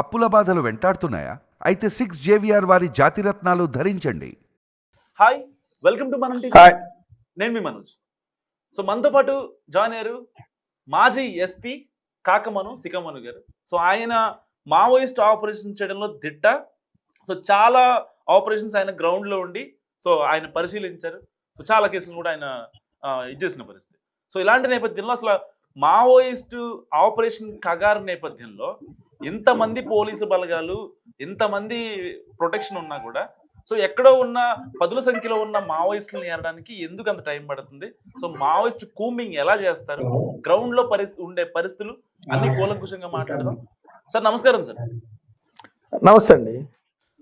అప్పుల బాధలు వెంటాడుతున్నాయా? అయితే సిక్స్ జేవిఆర్ వారి జాతిరత్నాలు ధరించండి. Hi welcome to Manam TV hi నేను మీ మనోజ్. సో మనతో పాటు జాయిన్ అయ్యారు మాజీ ఎస్పీ కాకమను సికమను గారు. సో ఆయన మావోయిస్ట్ ఆపరేషన్ చేయడంలో దిట్ట. సో చాలా ఆపరేషన్స్ ఆయన గ్రౌండ్లో ఉండి సో ఆయన పరిశీలించారు. సో చాలా కేసులు కూడా ఆయన ఇది చేసిన పరిస్థితి. సో ఇలాంటి నేపథ్యంలో అసలు మావోయిస్ట్ ఆపరేషన్ కగారు నేపథ్యంలో ఇంతమంది పోలీసు బలగాలు ఇంతమంది ప్రొటెక్షన్ ఉన్నా కూడా సో ఎక్కడో ఉన్న పదుల సంఖ్యలో ఉన్న మావోయిస్టులను ఏరడానికి ఎందుకు అంత టైం పడుతుంది? సో మావోయిస్ట్ కూంబింగ్ ఎలా చేస్తారు? గ్రౌండ్లో పరిస్థితి ఉండే పరిస్థితులు అన్ని కూలంకుషంగా మాట్లాడదాం. సార్ నమస్కారం సార్. నమస్తే అండి.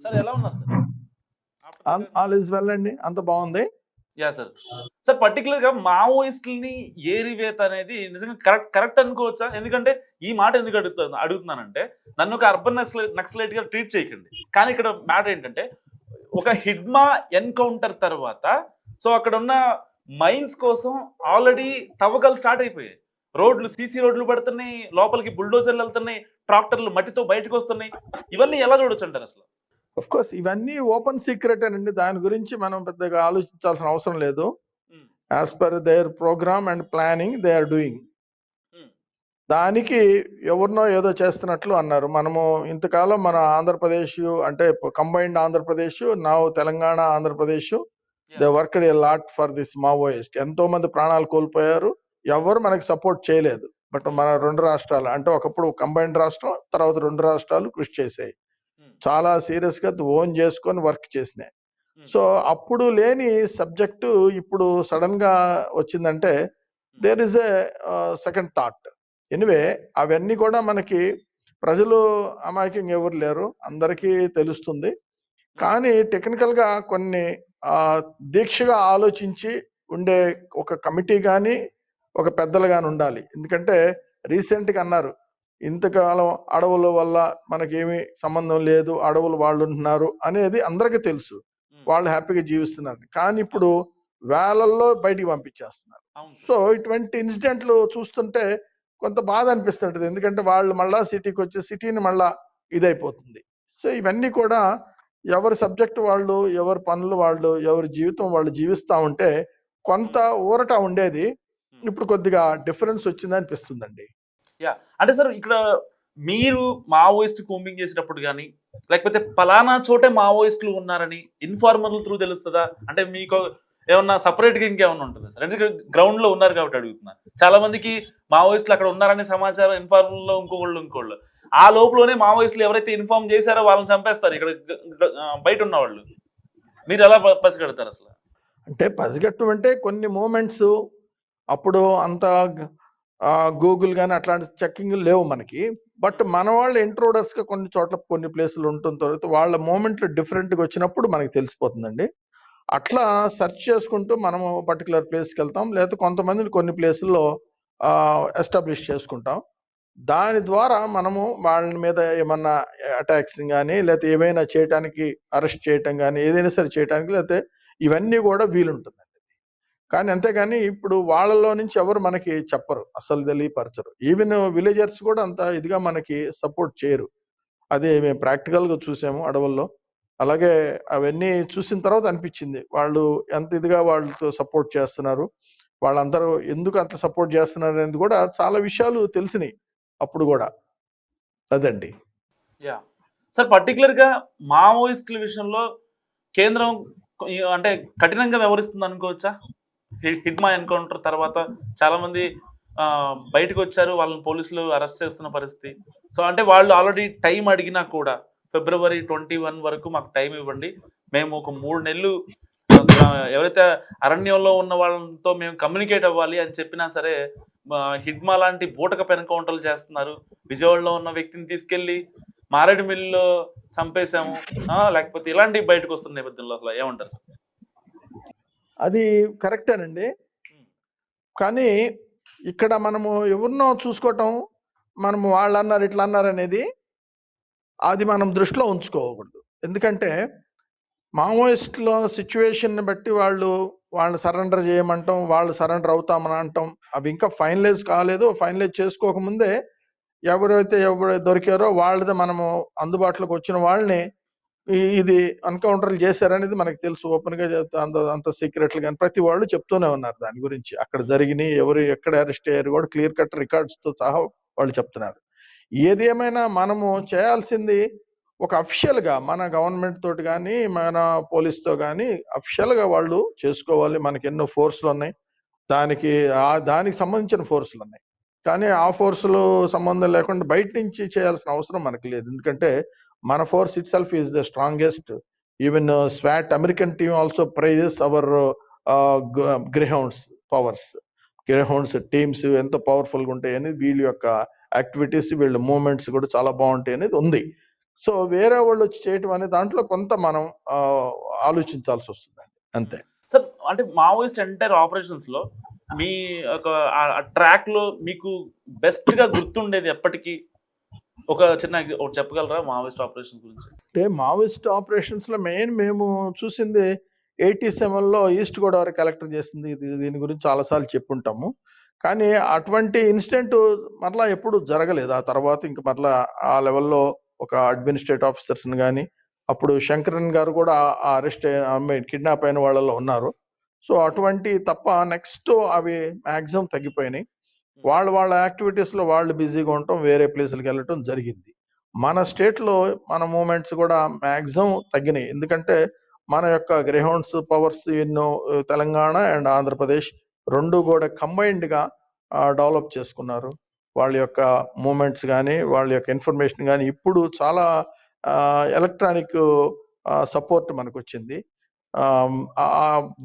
సార్ ఎలా ఉన్నారు సార్? ఆల్ ఇస్ వెల్ అండి. అంత బాగుంది. యా సార్ సార్ పర్టికులర్గా మావోయిస్టులని ఏరివేత అనేది నిజంగా కరెక్ట్ కరెక్ట్ అనుకోవచ్చా? ఎందుకంటే ఈ మాట ఎందుకు అడుగుతాను అడుగుతున్నానంటే నన్ను ఒక అర్బన్ నక్సలైట్ నక్సలైట్గా ట్రీట్ చేయకండి. కానీ ఇక్కడ మ్యాటర్ ఏంటంటే ఒక హిడ్మా ఎన్కౌంటర్ తర్వాత సో అక్కడ ఉన్న మైన్స్ కోసం ఆల్రెడీ తవ్వకాలు స్టార్ట్ అయిపోయాయి. రోడ్లు సీసీ రోడ్లు పడుతున్నాయి లోపలికి బుల్డోజర్లు వెళ్తున్నాయి ట్రాక్టర్లు మట్టితో బయటకు వస్తున్నాయి. ఇవన్నీ ఎలా చూడొచ్చు అంటారు అసలు? ఆఫ్ కోర్స్ ఇవన్నీ ఓపెన్ సీక్రెట్ అండి దాని గురించి మనం పెద్దగా ఆలోచించాల్సిన అవసరం లేదు. As per their program and planning they are doing. దానికి ఎవరినో ఏదో చేస్తున్నట్లు అన్నారు. మనము ఇంతకాలం మన ఆంధ్రప్రదేశ్ అంటే కంబైన్డ్ ఆంధ్రప్రదేశ్ నా Telangana Andhra Pradesh they worked a lot for this Maoist ఎంతో మంది ప్రాణాలు కోల్పోయారు. ఎవరు మనకి సపోర్ట్ చేయలేదు. బట్ మన రెండు రాష్ట్రాలు అంటే ఒకప్పుడు కంబైన్డ్ రాష్ట్రం తర్వాత రెండు రాష్ట్రాలు కృషి చేసాయి. చాలా సీరియస్గా ఓన్ చేసుకొని వర్క్ చేసినాయి. సో అప్పుడు లేని సబ్జెక్టు ఇప్పుడు సడన్గా వచ్చిందంటే there is a second thought anyway అవన్నీ కూడా మనకి ప్రజలు అమాయకంగా ఎవరు లేరు. అందరికీ తెలుస్తుంది. కానీ టెక్నికల్గా కొన్ని దీక్షగా ఆలోచించి ఉండే ఒక కమిటీ కానీ ఒక పెద్దలు కానీ ఉండాలి. ఎందుకంటే రీసెంట్గా అన్నారు ఇంతకాలం అడవుల వల్ల మనకేమీ సంబంధం లేదు అడవులు వాళ్ళు ఉంటున్నారు అనేది అందరికీ తెలుసు. వాళ్ళు హ్యాపీగా జీవిస్తున్నారు. కానీ ఇప్పుడు వేలల్లో బయటికి పంపించేస్తున్నారు. సో. ఇటువంటి ఇన్సిడెంట్లు చూస్తుంటే కొంత బాధ అనిపిస్తుంటది. ఎందుకంటే వాళ్ళు మళ్ళా సిటీకి వచ్చి సిటీని మళ్ళా ఇదైపోతుంది. సో ఇవన్నీ కూడా ఎవరి సబ్జెక్ట్ వాళ్ళు ఎవరి పనులు వాళ్ళు ఎవరి జీవితం వాళ్ళు జీవిస్తా ఉంటే కొంత ఊరట ఉండేది. ఇప్పుడు కొద్దిగా డిఫరెన్స్ వచ్చింది అనిపిస్తుందండి యా అంటే సార్ ఇక్కడ మీరు మావోయిస్ట్ కూంబింగ్ చేసేటప్పుడు కానీ లేకపోతే పలానా చోటే మావోయిస్టులు ఉన్నారని ఇన్ఫార్మర్ల త్రూ తెలుస్తుందా? అంటే మీకు ఏమన్నా సపరేట్గా ఇంకేమన్నా ఉంటుందా సార్? ఎందుకంటే గ్రౌండ్లో ఉన్నారు కాబట్టి అడుగుతున్నా చాలా మందికి మావోయిస్టులు అక్కడ ఉన్నారనే సమాచారం ఇన్ఫార్మర్లో ఇంకోళ్ళు. ఇంకోళ్ళు ఆ లోపలనే మావోయిస్టులు ఎవరైతే ఇన్ఫార్మ్ చేశారో వాళ్ళని చంపేస్తారు ఇక్కడ బయట ఉన్న వాళ్ళు మీరు ఎలా ప- పసిగడతారు అసలు? అంటే పసిగట్టం అంటే కొన్ని మూమెంట్స్ అప్పుడు అంత గూగుల్ కానీ అట్లాంటి చెక్కింగ్ లేవు మనకి. బట్ మన వాళ్ళ ఇంట్రోడర్స్గా కొన్ని చోట్ల కొన్ని ప్లేసులు ఉంటుంది తర్వాత వాళ్ళ మూమెంట్లు డిఫరెంట్గా వచ్చినప్పుడు మనకి తెలిసిపోతుందండి. అట్లా సెర్చ్ చేసుకుంటూ మనము పర్టికులర్ ప్లేస్కి వెళ్తాం. లేదా కొంతమందిని కొన్ని ప్లేసుల్లో ఎస్టాబ్లిష్ చేసుకుంటాం. దాని ద్వారా మనము వాళ్ళ మీద ఏమన్నా అటాక్స్ కానీ లేకపోతే ఏమైనా చేయటానికి అరెస్ట్ చేయటం కానీ ఏదైనా సరే చేయటానికి లేకపోతే ఇవన్నీ కూడా వీలుంటుందండి కానీ అంతేగాని ఇప్పుడు వాళ్ళలో నుంచి ఎవరు మనకి చెప్పరు అసలు తెలియపరచరు. ఈవెన్ విలేజర్స్ కూడా అంత ఇదిగా మనకి సపోర్ట్ చేయరు. అది మేము ప్రాక్టికల్గా చూసాము అడవుల్లో. అలాగే అవన్నీ చూసిన తర్వాత అనిపించింది వాళ్ళు ఎంత ఇదిగా వాళ్ళతో సపోర్ట్ చేస్తున్నారు వాళ్ళందరూ ఎందుకు అంత సపోర్ట్ చేస్తున్నారు అనేది కూడా చాలా విషయాలు తెలిసినాయి అప్పుడు కూడా. అదండి. యా సార్ పర్టికులర్గా మావోయిస్టుల విషయంలో కేంద్రం అంటే కఠినంగా వ్యవహరిస్తుంది అనుకోవచ్చా హిడ్మా ఎన్కౌంటర్ తర్వాత చాలామంది ఆ, బయటకు వచ్చారు వాళ్ళని పోలీసులు అరెస్ట్ చేస్తున్న పరిస్థితి. సో అంటే వాళ్ళు ఆల్రెడీ టైం అడిగినా కూడా ఫిబ్రవరి ట్వంటీ వన్ వరకు మాకు టైం ఇవ్వండి. మేము ఒక మూడు నెలలు ఎవరైతే అరణ్యంలో ఉన్న వాళ్ళతో మేము కమ్యూనికేట్ అవ్వాలి అని చెప్పినా సరే హిడ్మా లాంటి బూటక ఎన్కౌంటర్లు చేస్తున్నారు. విజయవాడలో ఉన్న వ్యక్తిని తీసుకెళ్ళి మారేడుమిల్లిలో చంపేశాము. లేకపోతే ఇలాంటివి బయటకు వస్తున్న నేపథ్యంలో అసలు ఏమంటారు సార్? అది కరెక్టేనండి. కానీ ఇక్కడ మనము ఎవరినో చూసుకోవటం మనము వాళ్ళు అన్నారు ఇట్లా అన్నారు అనేది అది మనం దృష్టిలో ఉంచుకోకూడదు. ఎందుకంటే మావోయిస్టుల సిచ్యువేషన్ బట్టి వాళ్ళు వాళ్ళు సరెండర్ చేయమంటాం వాళ్ళు సరెండర్ అవుతామని అంటాం అవి ఇంకా ఫైనలైజ్ కాలేదు. ఫైనలైజ్ చేసుకోకముందే ఎవరైతే ఎవరు దొరికారో వాళ్ళది మనము అందుబాటులోకి వచ్చిన వాళ్ళని ఇది ఎన్కౌంటర్లు చేశారనేది మనకు తెలుసు. ఓపెన్గా చెప్తా- అంత అంత సీక్రెట్లు కానీ ప్రతి వాళ్ళు చెప్తూనే ఉన్నారు దాని గురించి. అక్కడ జరిగినాయి ఎవరు ఎక్కడ అరెస్ట్ అయ్యారు కూడా క్లియర్ కట్ రికార్డ్స్తో సహా వాళ్ళు చెప్తున్నారు. ఏది ఏమైనా మనము చేయాల్సింది ఒక అఫిషియల్గా మన గవర్నమెంట్ తోటి కానీ మన పోలీస్తో కానీ అఫిషియల్గా వాళ్ళు చేసుకోవాలి. మనకి ఎన్నో ఫోర్సులు ఉన్నాయి. దానికి ఆ దానికి సంబంధించిన ఫోర్సులు ఉన్నాయి. కానీ ఆ ఫోర్సులు సంబంధం లేకుండా బయట నుంచి చేయాల్సిన అవసరం మనకి లేదు. ఎందుకంటే మన force itself is the strongest. Even uh, swat American team also praises our uh, greyhounds powers. Greyhounds teams ఎంత పవర్ఫుల్గా ఉంటాయి అనేది వీళ్ళ యొక్క యాక్టివిటీస్ వీళ్ళ మూమెంట్స్ కూడా చాలా బాగుంటాయి అనేది ఉంది. సో వేరే వాళ్ళు వచ్చి చేయటం అనేది దాంట్లో కొంత మనం uh, ఆలోచించాల్సి వస్తుందండి అంతే. సార్ అంటే మావోయిస్ట్ ఎంటైర్ ఆపరేషన్స్లో మీ ఒక ట్రాక్లో మీకు బెస్ట్గా గుర్తుండేది ఎప్పటికీ? ఒక చిన్న ఒకటి చెప్పగలరా మావోయిస్ట్ ఆపరేషన్ గురించి? అంటే మావోయిస్ట్ ఆపరేషన్స్లో మెయిన్ మేము చూసింది ఎయిటీ సెవెన్లో ఈస్ట్ గోదావరి కలెక్టర్ చేసింది దీని గురించి చాలాసార్లు చెప్పుంటాము. కానీ అటువంటి ఇన్సిడెంట్ మరలా ఎప్పుడు జరగలేదు. ఆ తర్వాత ఇంక మరలా ఆ లెవెల్లో ఒక అడ్మినిస్ట్రేటివ్ ఆఫీసర్స్ కానీ అప్పుడు శంకరన్ గారు కూడా అరెస్ట్ కిడ్నాప్ అయిన వాళ్ళలో ఉన్నారు. సో అటువంటి తప్ప నెక్స్ట్ అవి మ్యాక్సిమం తగ్గిపోయినాయి. వాళ్ళు వాళ్ళ యాక్టివిటీస్లో వాళ్ళు బిజీగా ఉండటం వేరే ప్లేసులకు వెళ్ళటం జరిగింది. మన స్టేట్లో మన మూమెంట్స్ కూడా మ్యాక్సిమం తగ్గినాయి. ఎందుకంటే మన యొక్క గ్రేహౌండ్స్ పవర్స్ ఎన్నో తెలంగాణ అండ్ ఆంధ్రప్రదేశ్ రెండు కూడా కంబైన్డ్గా డెవలప్ చేసుకున్నారు. వాళ్ళ యొక్క మూమెంట్స్ కానీ వాళ్ళ యొక్క ఇన్ఫర్మేషన్ కానీ ఇప్పుడు చాలా ఎలక్ట్రానిక్ సపోర్ట్ మనకు వచ్చింది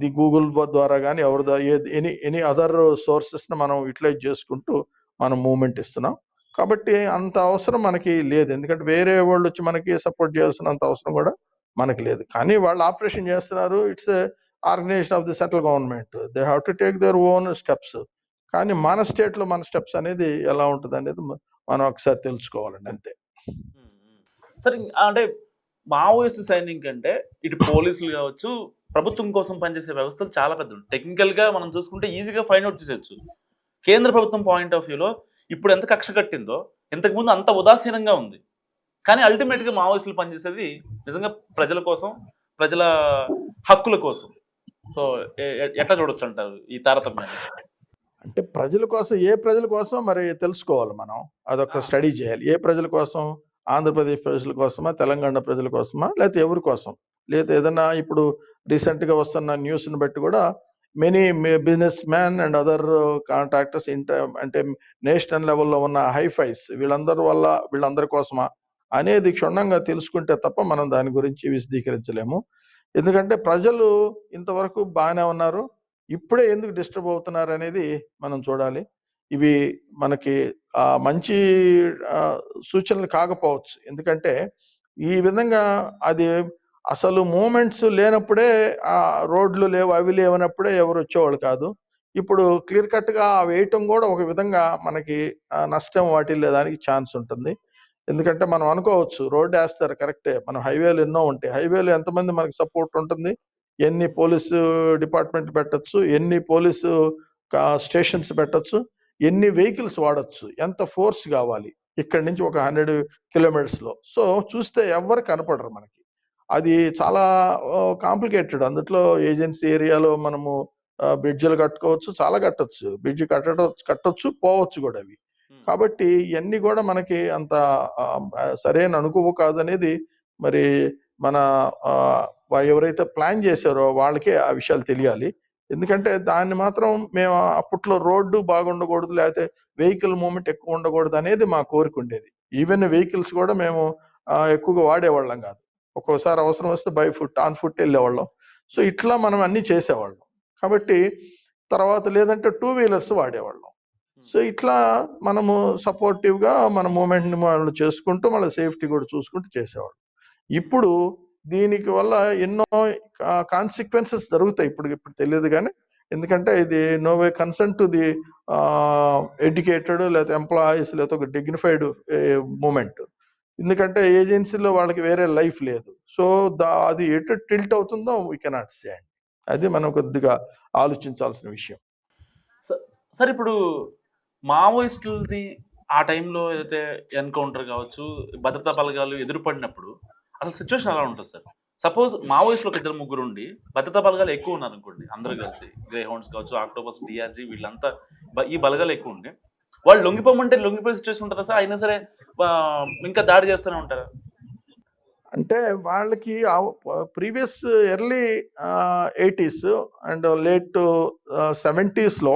ది గూగుల్ ద్వారా కానీ ఎవరి ఎనీ ఎనీ అదర్ సోర్సెస్ని మనం యూటిలైజ్ చేసుకుంటూ మనం మూమెంట్ ఇస్తున్నాం. కాబట్టి అంత అవసరం మనకి లేదు. ఎందుకంటే వేరే వాళ్ళు వచ్చి మనకి సపోర్ట్ చేయాల్సినంత అవసరం కూడా మనకి లేదు. కానీ వాళ్ళు ఆపరేషన్ చేస్తున్నారు. It's organisation of the central government. They have to take their own steps. కానీ మన స్టేట్లో మన స్టెప్స్ అనేది ఎలా ఉంటుంది అనేది మనం ఒకసారి తెలుసుకోవాలండి. అంతే. సరే అంటే మావోయిస్ట్ సైనింగ్ అంటే ఇటు పోలీసులు కావచ్చు ప్రభుత్వం కోసం పనిచేసే వ్యవస్థలు చాలా పెద్ద టెక్నికల్గా మనం చూసుకుంటే ఈజీగా ఫైండ్ అవుట్ చేసేయచ్చు. కేంద్ర ప్రభుత్వం పాయింట్ ఆఫ్ వ్యూలో ఇప్పుడు ఎంత కక్ష కట్టిందో ఇంతకుముందు అంత ఉదాసీనంగా ఉంది. కానీ అల్టిమేట్గా మావోయిస్టులు పనిచేసేది నిజంగా ప్రజల కోసం ప్రజల హక్కుల కోసం. సో ఎట్లా చూడొచ్చు అంటారు ఈ తారతమ్యాన్ని? అంటే ప్రజల కోసం ఏ ప్రజల కోసం మరి తెలుసుకోవాలి మనం? అదొక స్టడీ చేయాలి. ఏ ప్రజల కోసం ఆంధ్రప్రదేశ్ ప్రజల కోసమా తెలంగాణ ప్రజల కోసమా లేకపోతే ఎవరి కోసం? లేదా ఏదైనా ఇప్పుడు రీసెంట్గా వస్తున్న న్యూస్ని బట్టి కూడా many business man and other contractors ఇంట అంటే నేషనల్ లెవెల్లో ఉన్న హైఫైస్ వీళ్ళందరి వల్ల వీళ్ళందరి కోసమా అనేది క్షుణ్ణంగా తెలుసుకుంటే తప్ప మనం దాని గురించి విశదీకరించలేము. ఎందుకంటే ప్రజలు ఇంతవరకు బాగానే ఉన్నారు. ఇప్పుడే ఎందుకు డిస్టర్బ్ అవుతున్నారు అనేది మనం చూడాలి. ఇవి మనకి మంచి సూచనలు కాకపోవచ్చు. ఎందుకంటే ఈ విధంగా అది అసలు మూమెంట్స్ లేనప్పుడే ఆ రోడ్లు లేవు అవి లేవనప్పుడే ఎవరు వచ్చేవాళ్ళు కాదు. ఇప్పుడు క్లియర్ కట్గా వేయటం కూడా ఒక విధంగా మనకి నష్టం నష్టం వాటిల్లేదానికి ఛాన్స్ ఉంటుంది. ఎందుకంటే మనం అనుకోవచ్చు రోడ్డు వేస్తారు కరెక్టే. మనం హైవేలు ఎన్నో ఉంటాయి. హైవేలు ఎంతమంది మనకి సపోర్ట్ ఉంటుంది? ఎన్ని పోలీసు డిపార్ట్మెంట్ పెట్టచ్చు? ఎన్ని పోలీసు స్టేషన్స్ పెట్టొచ్చు? ఎన్ని వెహికల్స్ వాడొచ్చు ఎంత ఫోర్స్ కావాలి ఇక్కడి నుంచి ఒక హండ్రెడ్ కిలోమీటర్స్లో సో చూస్తే ఎవ్వరు కనపడరు మనకి. అది చాలా కాంప్లికేటెడ్. అందులో ఏజెన్సీ ఏరియాలో మనము బ్రిడ్జ్లు కట్టుకోవచ్చు చాలా కట్టొచ్చు. బ్రిడ్జ్ కట్టడం కట్టొచ్చు పోవచ్చు కూడా అవి. కాబట్టి ఇవన్నీ కూడా మనకి అంత సరైన అనుకువ కాదనేది మరి మన ఎవరైతే ప్లాన్ చేశారో వాళ్ళకే ఆ విషయాలు తెలియాలి. ఎందుకంటే దాన్ని మాత్రం మేము అప్పట్లో రోడ్డు బాగుండకూడదు లేకపోతే వెహికల్ మూమెంట్ ఎక్కువ ఉండకూడదు అనేది మా కోరిక ఉండేది. ఈవెన్ వెహికల్స్ కూడా మేము ఎక్కువగా వాడేవాళ్ళం కాదు. ఒక్కోసారి అవసరం వస్తే బై ఫుట్ ఆన్ ఫుట్ వెళ్ళేవాళ్ళం. సో ఇట్లా మనం అన్ని చేసేవాళ్ళం. కాబట్టి తర్వాత లేదంటే టూ వీలర్స్ వాడేవాళ్ళం. సో ఇట్లా మనము సపోర్టివ్గా మన మూమెంట్ని వాళ్ళు చేసుకుంటూ మళ్ళీ సేఫ్టీ కూడా చూసుకుంటూ చేసేవాళ్ళు. ఇప్పుడు దీనికి వల్ల ఎన్నో కాన్సిక్వెన్సెస్ జరుగుతాయి. ఇప్పుడు ఇప్పుడు తెలియదు కానీ ఎందుకంటే ఇది no way concern to the educated లేకపోతే ఎంప్లాయీస్ లేకపోతే ఒక డిగ్నిఫైడ్ మూమెంట్ ఎందుకంటే ఏజెన్సీలో వాళ్ళకి వేరే లైఫ్ లేదు. సో దా అది ఎటు టిల్ట్ అవుతుందో వీ కెనాట్ సే అది మనం కొద్దిగా ఆలోచించాల్సిన విషయం. సార్ ఇప్పుడు మావోయిస్టులని ఆ టైంలో ఏదైతే ఎన్కౌంటర్ కావచ్చు భద్రతా బలగాలు ఎదురుపడినప్పుడు అసలు సిచ్యువేషన్ అలా ఉంటుంది సార్? సపోజ్ మావోయిస్టులు ఒక ఇద్దరు ముగ్గురు ఉండి భద్రతా బలగాలు ఎక్కువ ఉన్నారు అనుకోండి అందరూ కలిసి గ్రే హౌండ్స్ కావచ్చు ఆక్టోబస్ డిఆర్జీ వీళ్ళంతా బ- ఈ బలగాలు ఎక్కువ ఉండి వాళ్ళు లొంగిపోమంటే లొంగిపోయే సిచ్యువేషన్ ఉంటుందా సార్? అయినా సరే ఇంకా దాడి చేస్తూనే ఉంటారా? అంటే వాళ్ళకి previous early eighties and late సెవెంటీస్లో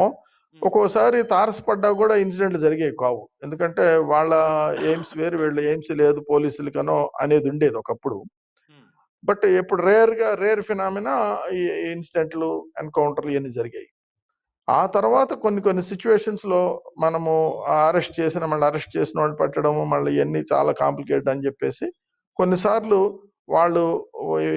ఒక్కోసారి తారసపడ్డా కూడా ఇన్సిడెంట్లు జరిగేవి కావు. ఎందుకంటే వాళ్ళ ఎయిమ్స్ వేరు వీళ్ళ ఎయిమ్స్ లేదు పోలీసులకనో అనేది ఉండేది ఒకప్పుడు. బట్ ఇప్పుడు రేర్గా రేర్ ఫినామినా ఈ ఇన్సిడెంట్లు ఎన్కౌంటర్లు ఇవన్నీ జరిగాయి. ఆ తర్వాత కొన్ని కొన్ని సిచ్యువేషన్స్లో మనము అరెస్ట్ చేసిన మళ్ళీ అరెస్ట్ చేసిన వాళ్ళు పెట్టడము మళ్ళీ ఇవన్నీ చాలా కాంప్లికేట్ అని చెప్పేసి కొన్నిసార్లు వాళ్ళు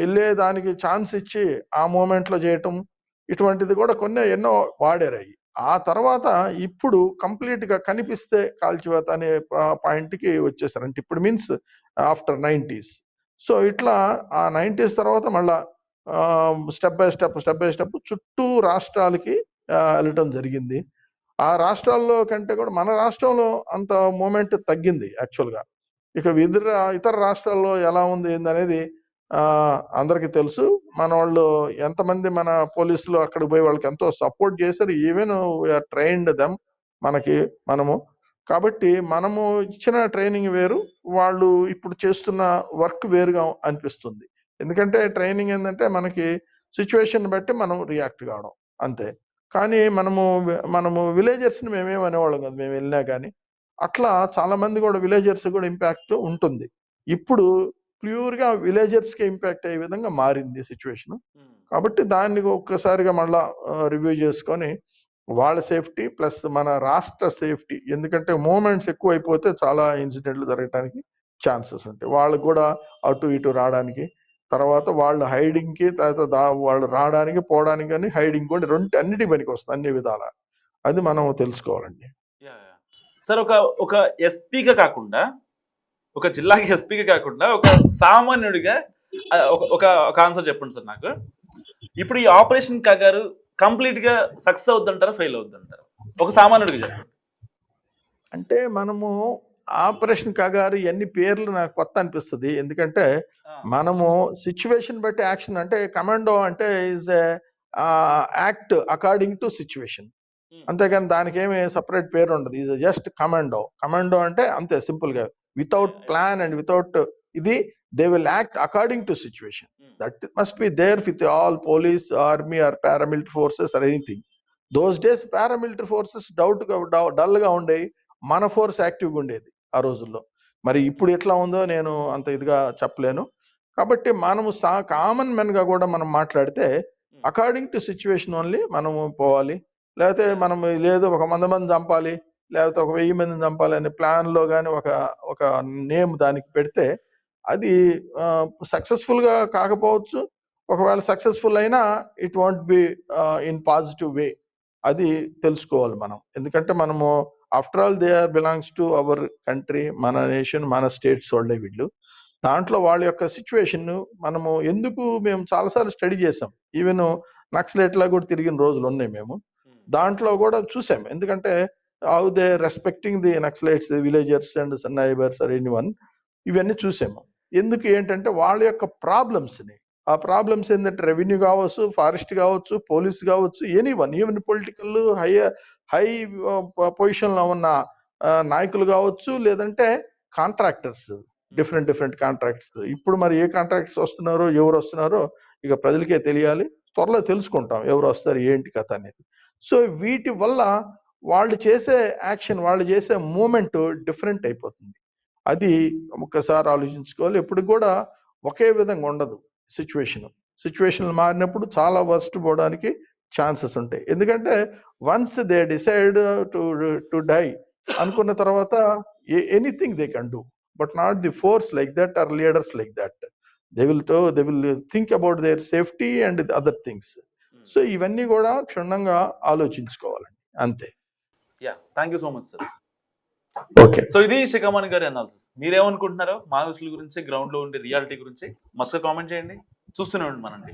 వెళ్ళేదానికి ఛాన్స్ ఇచ్చి ఆ మూమెంట్లో చేయటం ఇటువంటిది కూడా కొన్ని ఎన్నో వాడారు ఆ తర్వాత ఇప్పుడు కంప్లీట్గా కనిపిస్తే కాల్చివేత అనే పాయింట్కి వచ్చేసారంటే వచ్చేసారు. అంటే ఇప్పుడు మీన్స్ ఆఫ్టర్ నైంటీస్. సో ఇట్లా ఆ నైంటీస్ తర్వాత మళ్ళా step by step step by step చుట్టూ రాష్ట్రాలకి వెళ్ళటం జరిగింది. ఆ రాష్ట్రాల్లో కంటే కూడా మన రాష్ట్రంలో అంత మూమెంట్ తగ్గింది యాక్చువల్గా. ఇక ఇతర ఇతర రాష్ట్రాల్లో ఎలా ఉంది ఏందనేది అందరికీ తెలుసు. మన వాళ్ళు ఎంతమంది మన పోలీసులు అక్కడికి పోయి వాళ్ళకి ఎంతో సపోర్ట్ చేశారు. ఈవెన్ ట్రైన్డ్ దెమ్ మనకి మనము. కాబట్టి మనము ఇచ్చిన ట్రైనింగ్ వేరు. వాళ్ళు ఇప్పుడు చేస్తున్న వర్క్ వేరుగా అనిపిస్తుంది. ఎందుకంటే ట్రైనింగ్ ఏంటంటే మనకి సిచ్యువేషన్ బట్టి మనం రియాక్ట్ కావడం. అంతే. కానీ మనము మనము విలేజర్స్ని మేమేం అనేవాళ్ళం కదా. మేము వెళ్ళినా కానీ అట్లా చాలామంది కూడా విలేజర్స్ కూడా ఇంపాక్ట్ ఉంటుంది. ఇప్పుడు ప్యూర్గా విలేజర్స్కి ఇంపాక్ట్ అయ్యే విధంగా మారింది సిచ్యువేషన్. కాబట్టి దాన్ని ఒక్కసారిగా మళ్ళా రివ్యూ చేసుకొని వాళ్ళ సేఫ్టీ ప్లస్ మన రాష్ట్ర సేఫ్టీ ఎందుకంటే మూమెంట్స్ ఎక్కువ అయిపోతే చాలా ఇన్సిడెంట్లు జరగడానికి ఛాన్సెస్ ఉంటాయి. వాళ్ళకు కూడా అటు ఇటు రావడానికి. తర్వాత వాళ్ళు hiding కి తర్వాత వాళ్ళు రావడానికి పోవడానికి కానీ హైడింగ్ కూడా రెండు అన్నిటి పనికి వస్తుంది అన్ని విధాల. అది మనం తెలుసుకోవాలండి. సార్ ఒక ఒక ఎస్పీగా కాకుండా ఒక జిల్లాకి ఎస్పీగా కాకుండా ఒక సామాన్యుడిగా ఒక ఒక ఆన్సర్ చెప్పండి సార్ నాకు. ఇప్పుడు ఈ ఆపరేషన్ కాగారు కంప్లీట్గా సక్సెస్ అవుద్దంటారా ఫెయిల్ అవుద్దంటారా? ఒక సామాన్యుడిగా చెప్పండి. అంటే మనము ఆపరేషన్ కాగారు ఎన్ని పేర్లు నాకు కొత్త అనిపిస్తుంది. ఎందుకంటే మనము సిచ్యువేషన్ బట్టి యాక్షన్ అంటే కమాండో అంటే is act according to situation um, అంతేగాని దానికి ఏమి సపరేట్ పేరు ఉండదు ఇది జస్ట్ కమాండో కమాండో అంటే అంతే సింపుల్గా. వితౌట్ ప్లాన్ అండ్ వితౌట్ ఇది they will act according to situation that must be there with all police army or paramilitary forces or anything those days paramilitary forces doubt డల్గా ఉండేవి. మన force యాక్టివ్గా ఉండేది ఆ రోజుల్లో. మరి ఇప్పుడు ఎట్లా ఉందో నేను అంత ఇదిగా చెప్పలేను. కాబట్టి మనము సా కామన్ మెన్గా కూడా మనం మాట్లాడితే అకార్డింగ్ టు సిచ్యువేషన్ ఓన్లీ మనము పోవాలి. లేకపోతే మనం లేదు ఒక వంద మంది చంపాలి. లేకపోతే ఒక వెయ్యి మందిని చంపాలి అనే ప్లాన్లో కానీ ఒక ఒక నేమ్ దానికి పెడితే అది సక్సెస్ఫుల్గా కాకపోవచ్చు. ఒకవేళ సక్సెస్ఫుల్ అయినా it want be in positive way. అది తెలుసుకోవాలి మనం. ఎందుకంటే మనము after all they are belongs to our country మన నేషన్ మన స్టేట్స్ వాళ్ళే వీళ్ళు. దాంట్లో వాళ్ళ యొక్క సిచ్యువేషన్ మనము ఎందుకు మేము చాలాసార్లు స్టడీ చేసాం ఈవెన్ నక్సలైట్ లా కూడా తిరిగిన రోజులు ఉన్నాయి మేము. దాంట్లో కూడా చూసాం ఎందుకంటే how they respecting the naxalites villagers and neighbours or any one ఇవన్నీ చూసాము. ఎందుకు ఏంటంటే వాళ్ళ యొక్క ప్రాబ్లమ్స్ని ఆ ప్రాబ్లమ్స్ ఏంటంటే రెవెన్యూ కావచ్చు ఫారెస్ట్ కావచ్చు పోలీస్ కావచ్చు any one even political high high పొజిషన్లో ఉన్న uh, నాయకులు కావచ్చు లేదంటే కాంట్రాక్టర్స్ డిఫరెంట్ డిఫరెంట్ కాంట్రాక్ట్స్ ఇప్పుడు మరి ఏ కాంట్రాక్ట్స్ వస్తున్నారో ఎవరు వస్తున్నారో ఇక ప్రజలకే తెలియాలి. త్వరలో తెలుసుకుంటాం ఎవరు వస్తారు ఏంటి కథ అనేది. సో వీటి వల్ల వాళ్ళు చేసే యాక్షన్ వాళ్ళు చేసే మూమెంట్ డిఫరెంట్ అయిపోతుంది. అది ఒక్కసారి ఆలోచించుకోవాలి. ఎప్పుడు కూడా ఒకే విధంగా ఉండదు సిచ్యువేషన్. సిచ్యువేషన్ మారినప్పుడు చాలా వర్స్ట్ పోవడానికి ఛాన్సెస్ ఉంటాయి. ఎందుకంటే once they decide to to die అనుకున్న తర్వాత anything they can do but not the force like that or leaders like that. They will they will think about their safety and other things. Um. So ఇవన్నీ కూడా క్షుణ్ణంగా ఆలోచించుకోవాలండి. అంతే. Yeah thank you so much sir okay so ఇది శిఖమాని గారి analysis మీరేమనుకుంటున్నారో మావోయిస్టుల గురించి గ్రౌండ్లో ఉండే రియాలిటీ గురించి మస్తు కామెంట్ చేయండి. చూస్తూనే ఉండండి మనండి.